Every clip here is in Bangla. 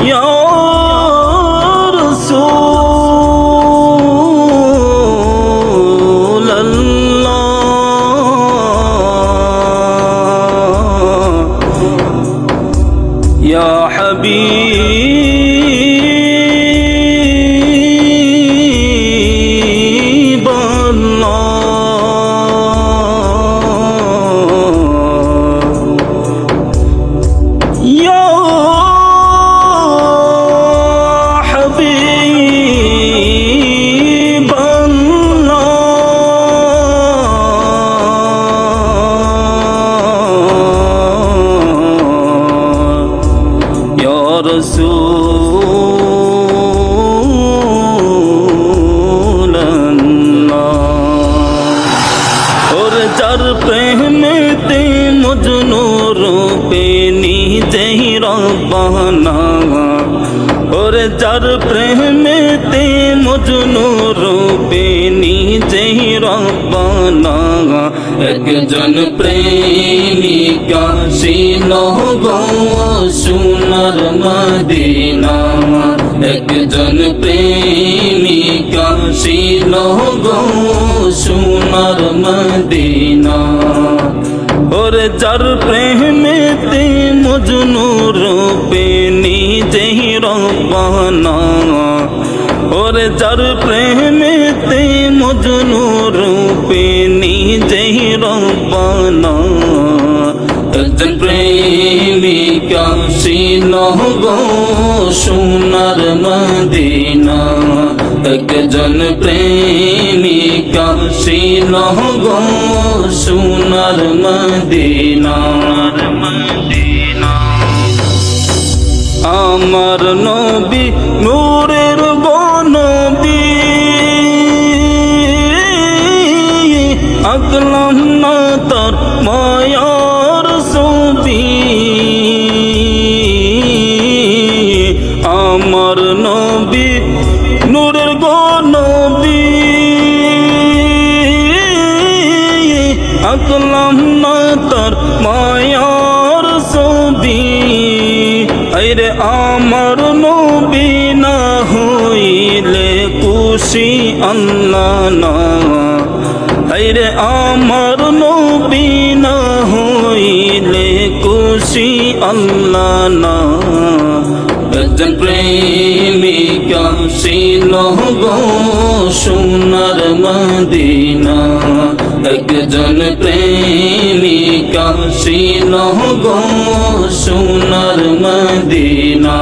ইয়া রাসূলাল্লাহ প্রেমেতে মজনু রূপে নিজেই রব্বানা ওর যার প্রেমেতে মজনু রূপে নিজেই রব্বানা একজন প্রেমিকা ছিল গো সোনার মদিনা একজন প্রেমিকা ছিল গো সোনার মদিনা। ওর যার প্রেমেতে মজনু রূপে নিজেই রব্বানা ওর যার প্রেমেতে মজনু রূপে নিজেই রব্বানা একজন প্রেমিকা ছিল গো সোনার মদিনা। একজন প্রেমিকা ছিল গো সোনার মদিনার মদিনা। আমার নবী নূরের বনবী। আকলাম না তার আকলাম না তার মায়ার সৌদি আরে আমার নবী না হইলে খুশি আল্লাহ না। আরে আমার নবী না হইলে খুশি আল্লাহ না। একজন প্রেমিক ছিল গো সোনার মদিনা। একজন প্রেমিক ছিল গো সোনার মদিনা।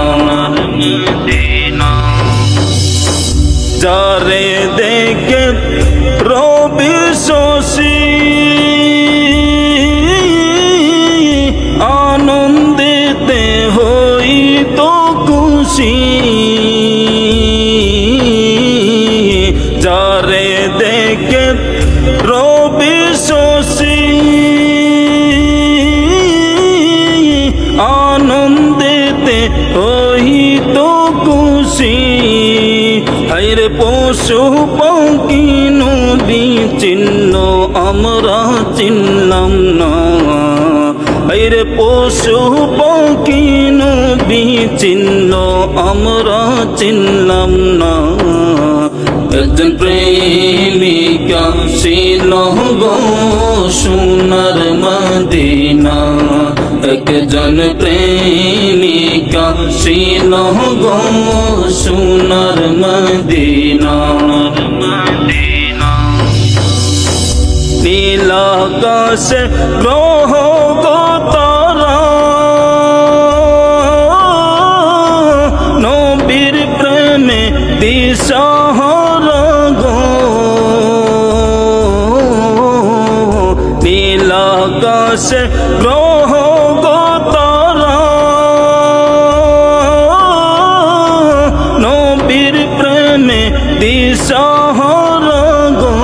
খুশি। যারে দেখে রবি শশী। আনন্দিতে হই তো খুশি। হাইরে পশু পাখি নবী চিহ্ন, আমরা চিনলাম না। হাইরে পশু পাখি নবী চিহ্ন, আমরা চিনলাম না। একজন প্রেমিকা ছিল গো সোনার মদিনা। একজন প্রেমিকা ছিল গো সোনার মদিনা। নীলাকাশে গ্রহ দিশাহারা গো। নীলাকাশে গ্রহ গো তারা নবীর প্রেমে দিশাহারা গো।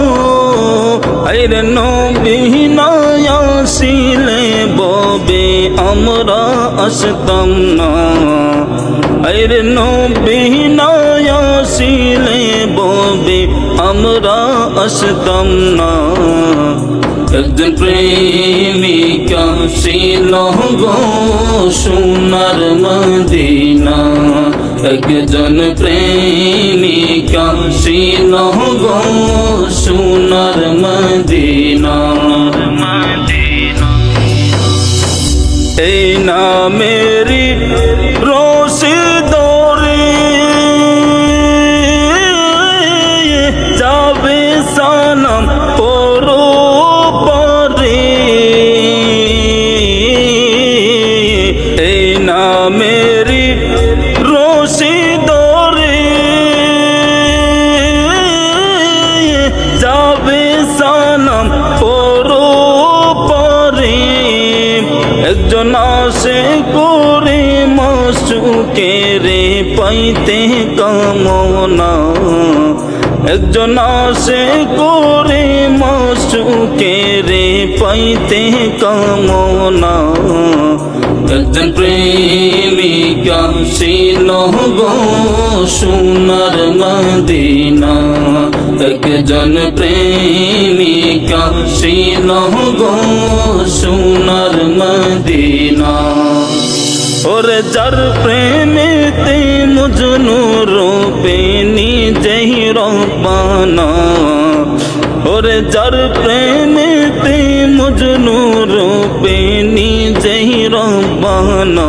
আইরে নবী নায়াসিলে ববে আমরা আসতাম না আইরে নবী নায়াসিলে ববে আমরা আসতাম না একজন প্রেমিকা ছিল গো সোনার মদিনা একজন প্রেমিকা ছিল গো সোনার মদিনা এই না মেরি করে মাসুকে রে পাইতে কামনা। একজন আসে করে মাসুকে রে পাইতে কামনা। একজন প্রেমিকা ছিল গো সোনার মদিনা। একজন প্রেমিকা ছিল গো সোনার মদিনা। ওরে যার প্রেমেতে মুজনু রূপে নিজেই রবানা ওরে যার প্রেমেতে মুজনু রূপে নিজেই রবানা